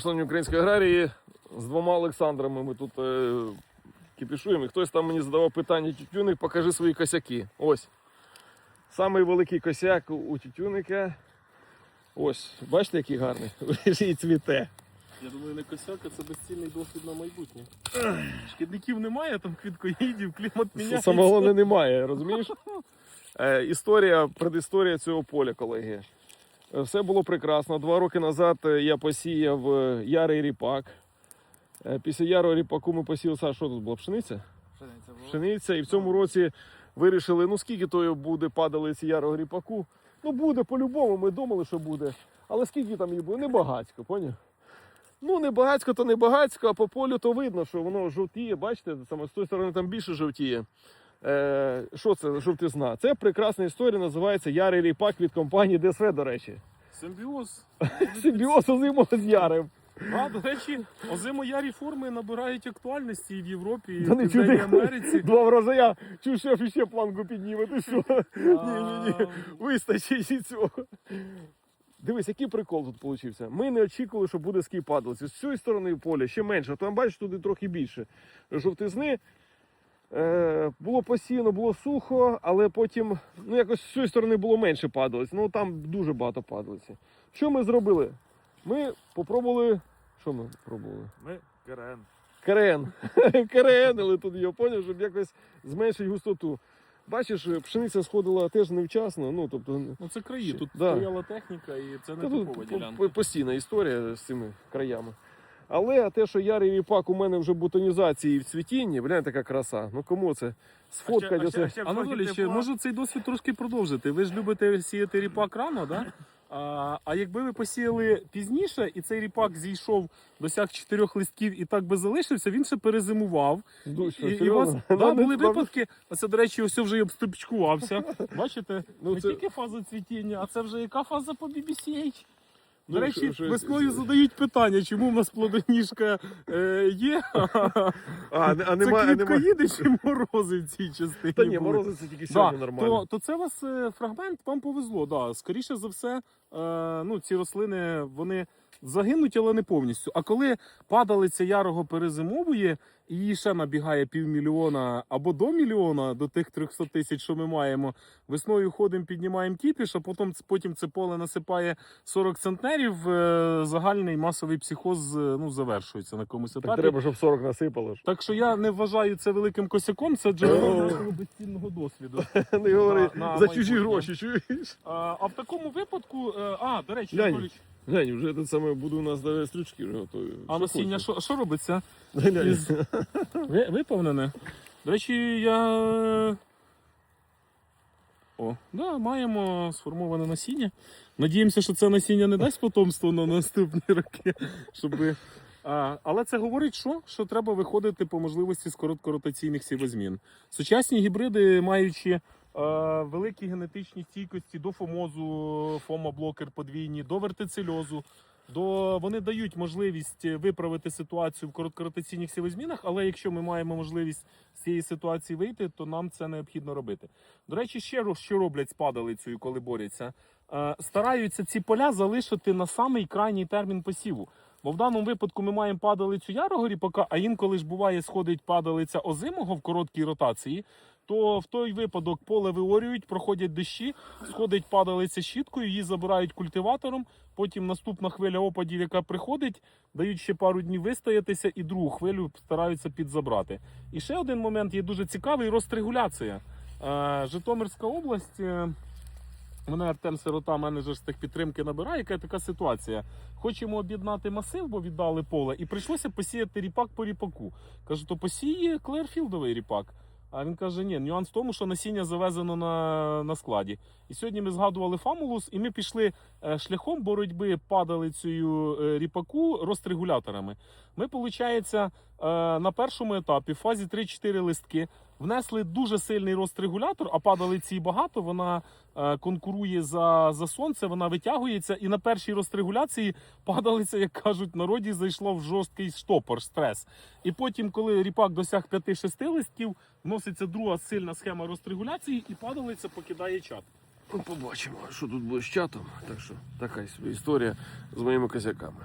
Шановні українські аграрії, з двома Олександрами ми тут е, кипішуємо. І хтось там мені задавав питання тютюник, покажи свої косяки. Ось. Самий великий косяк у- тютюника. Ось, бачите, який гарний. І цвіте. Я думаю, не косяк, а це безцінний досвід на майбутнє. Шкідників немає, там квіткоїдів, клімат міняється. Головне немає, розумієш? Е, історія, предісторія цього поля, колеги. Все було прекрасно. Два роки назад е, я посіяв е, ярий ріпак. Е, Після ярого ріпаку ми посіяли, Саш, що тут було? Пшениця? Пшениця. була. Пшениця. І в цьому році вирішили, ну скільки то буде падалиці ярого ріпаку. Ну буде по-любому, ми думали, що буде. Але скільки там її буде? Не багацько, поняв? Ну, не багацько, то не багацько, а по полю то видно, що воно жовтіє, бачите, саме з тої сторони там більше жовтіє. Е, що це жовтизна? Це прекрасна історія, називається Ярий ріпак від компанії ДСВ, до речі. Симбіоз. Симбіоз озимого з ярим. А, до речі, озимоярі форми набирають актуальності і в Європі, і в Південній. Америці. Два врожая, чую, шеф іще планку підніме, ти що? Ні-ні-ні, вистачить і цього. Дивись, який прикол тут получився. Ми не очікували, що буде скій падалиці. З цієї сторони поля ще менше. Там бачиш, туди трохи більше. Жовтизни. Е, було посіяно, було сухо, але потім ну, якось з цієї сторони було менше падалиць. Ну там дуже багато падалиці. Що ми зробили? Ми попробували. Що ми пробували? Ми КРН. Керен. Керенили тут його, поняв, щоб якось зменшити густоту. Бачиш, пшениця сходила теж невчасно. Ну, тобто, Ну це краї, тут Да. стояла техніка і це не та типова ділянка. постійна історія з цими краями. Але те, що ярий ріпак у мене вже в бутонізації і в цвітінні, блядь, така краса. Ну кому це? Сфоткать оце. Анатолій, ще можу цей досвід трошки продовжити. Ви ж любите сіяти ріпак рано, да? А, а якби ви посіяли пізніше, і цей ріпак зійшов, досяг чотирьох листків і так би залишився, він ще перезимував. Ну, І, і у вас Ну, да, були випадки, оце, до речі, ось вже й обступчкувався. Бачите, Ну, не це- тільки фаза цвітіння, а це вже яка фаза по BBCH. Ну, До речі, весною задають питання, чому в нас плодоніжка е, є, А, а, а це немає, їде чи морози в цій частині. Та ні, були? морози це тільки Да, нормально. то, то це у вас е, фрагмент, вам повезло. Да. Скоріше за все, е, ну, ці рослини вони загинуть, але не повністю. А коли падалиця ярого перезимовує, і її ще набігає півмільйона або до мільйона, до тих 300 тисяч, що ми маємо, весною ходимо, піднімаємо кіпіш, а потім, потім це поле насипає 40 центнерів, е, загальний масовий психоз е, ну, завершується на комусь Так треба, щоб 40 насипало. Так що я не вважаю це великим косяком, це джерело безцінного досвіду. Не говори за чужі гроші, чуєш? А, а в такому випадку, е, а, до речі, Глянь. Вже те саме буде у нас навіть стрічки вже готові. а насіння що, що робиться? Із... Ви, виповнене? До речі, я. О, да, маємо сформоване насіння. Надіємося, що це насіння не дасть потомство на наступні роки. Щоб... А, але це говорить, що? що треба виходити по можливості з короткоротаційних сівозмін. Сучасні гібриди, маючи великі генетичні стійкості до фомозу, фомоблокер подвійні, до вертицельозу, до вони дають можливість виправити ситуацію в короткоротаційних сівозмінах, але якщо ми маємо можливість з цієї ситуації вийти, то нам це необхідно робити. До речі, ще що роблять з падалицею, коли борються, Е, стараються ці поля залишити на самий крайній термін посіву. Бо в даному випадку ми маємо падалицю ярого ріпака, а інколи ж буває сходить падалиця озимого в короткій ротації. То в той випадок поле виорюють, проходять дощі, сходить падалиця щіткою, її забирають культиватором. Потім наступна хвиля опадів, яка приходить, дають ще пару днів вистоятися, і другу хвилю стараються підзабрати. І ще один момент є дуже цікавий розрегуляція. Е, Житомирська область. е, Мене Артем Сирота, менеджер з техпідтримки, набирає. Яка така ситуація? Хочемо об'єднати масив, бо віддали поле, і прийшлося посіяти ріпак по ріпаку. Кажу, то посіє клерфілдовий ріпак. А він каже: ні, нюанс в тому, що насіння завезено на, на складі. І сьогодні ми згадували фамулус, і ми пішли е, шляхом боротьби падалицею е, ріпаку розтригуляторами. Ми, виходить, на першому етапі, в фазі 3-4 листки, внесли дуже сильний розрегулятор, а падалиці багато. Вона е, конкурує за, за сонце, вона витягується. І на першій розрегуляції падалиця, як кажуть, народі зайшла в жорсткий штопор, стрес. І потім, коли ріпак досяг 5-6 листків, вноситься друга сильна схема розрегуляції, і падалиця покидає чат. Ну, побачимо, що тут буде з чатом. Так що така історія з моїми козяками.